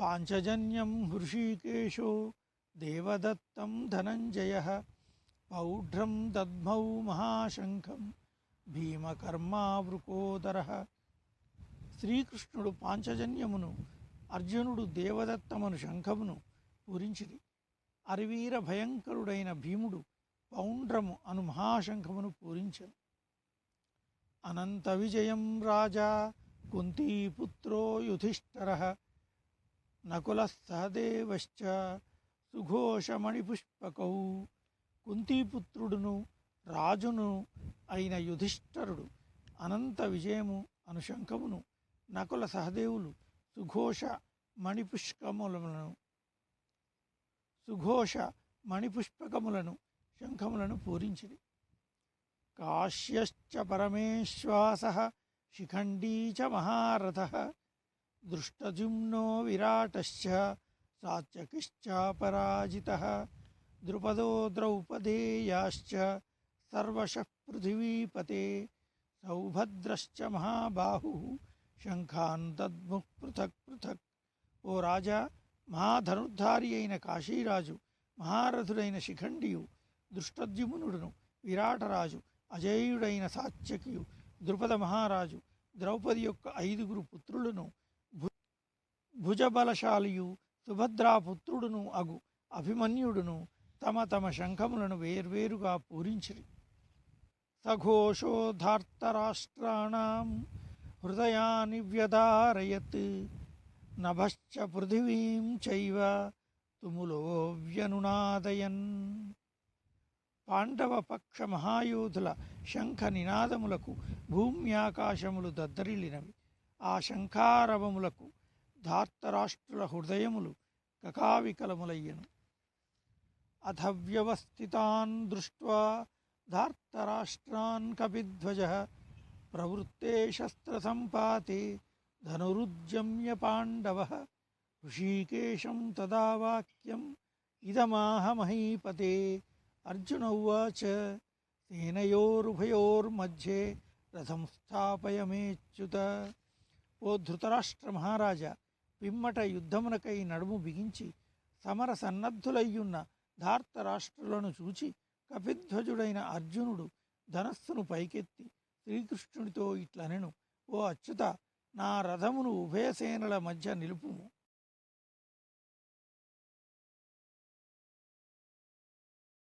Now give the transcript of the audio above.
పాంచజన్యం హృషీకేశో దేవదత్తం ధనంజయ పౌఢ్రం దద్మౌ మహాశంఖం భీమకర్మావృకోదర శ్రీకృష్ణుడు పాంచజన్యమును అర్జునుడు దేవదత్తమను శంఖమును పూరించిరి. అరివీర భయంకరుడైన భీముడు పౌండ్రము అను మహాశంఖమును పూరించను. అనంత విజయం రాజా కుంతీపుత్రో యుధిష్ఠర నకుల సహదేవశ్చ సుఘోషమణిపుష్పకౌ కుంతీపుత్రుడును రాజును అయిన యుధిష్ఠరుడు అనంత విజయము అనుశంకమును నకుల సహదేవులు సుఘోష మణిపుష్కములను సుఘోష మణిపుష్పకములను శంఖములను పూరించిరి. కాశ్యశ్చ పరమేశ్వాస శిఖండీ చ మహారథ దృష్టజుమ్నో విరాటశ్చ సాత్యకిశ్చాపరాజిత ద్రుపదో ద్రౌపదేయాశ్చ సర్వశ పృథివీపతే సౌభద్రశ్చ మహాబాహు శంఖాన్ దద్ముః పృథక్ పృథక్. ఓ రాజా మహాధనుర్ధారి అయిన కాశీరాజు మహారథుడైన శిఖండియు దృష్టద్యుమ్నుడును విరాటరాజు అజేయుడైన సాత్యకియు ద్రుపద మహారాజు ద్రౌపది యొక్క ఐదుగురు పుత్రులను భుజబలశాలియు సుభద్రాపుత్రుడును అగు అభిమన్యుడును తమ తమ శంఖములను వేర్వేరుగా పూరించిరి. సఘోషోధార్తరాష్ట్రాణం హృదయాన్ని వ్యధారయత్ నభశ్చ పృథివీం చైవ తుములో వ్యనునాదయన్. పాండవ పక్ష మహాయోధుల శంఖ నినాదములకు భూమ్యాకాశములు దద్దరిల్లినవి. ఆ శంఖారవములకు ధార్తరాష్ట్రుల హృదయములు కకావికలములయ్యను. అథవ్యవస్థితాన్ దృష్ట్వా ధార్తరాష్ట్రాన్ కపిధ్వజ ప్రవృత్తే శస్త్రసంపాతి ధనురుద్యమ్య పాండవ ఋషీకేశం తదా వాక్యం ఇదమాహమహీపతే. అర్జున ఉవాచ సేనయోరుభయోర్మధ్యే రథం స్థాపయమేచ్యుత. ఓ ధృతరాష్ట్ర మహారాజా పిమ్మట యుద్ధమునకై నడుము బిగించి సమర సన్నద్ధులయ్యున్న ధార్తరాష్ట్రులను చూచి కపిధ్వజుడైన అర్జునుడు ధనస్సును పైకెత్తి శ్రీకృష్ణుడితో ఇట్లనెను ఓ అచ్యుత నా రథమును ఉభయసేనల మధ్య నిలుపుము.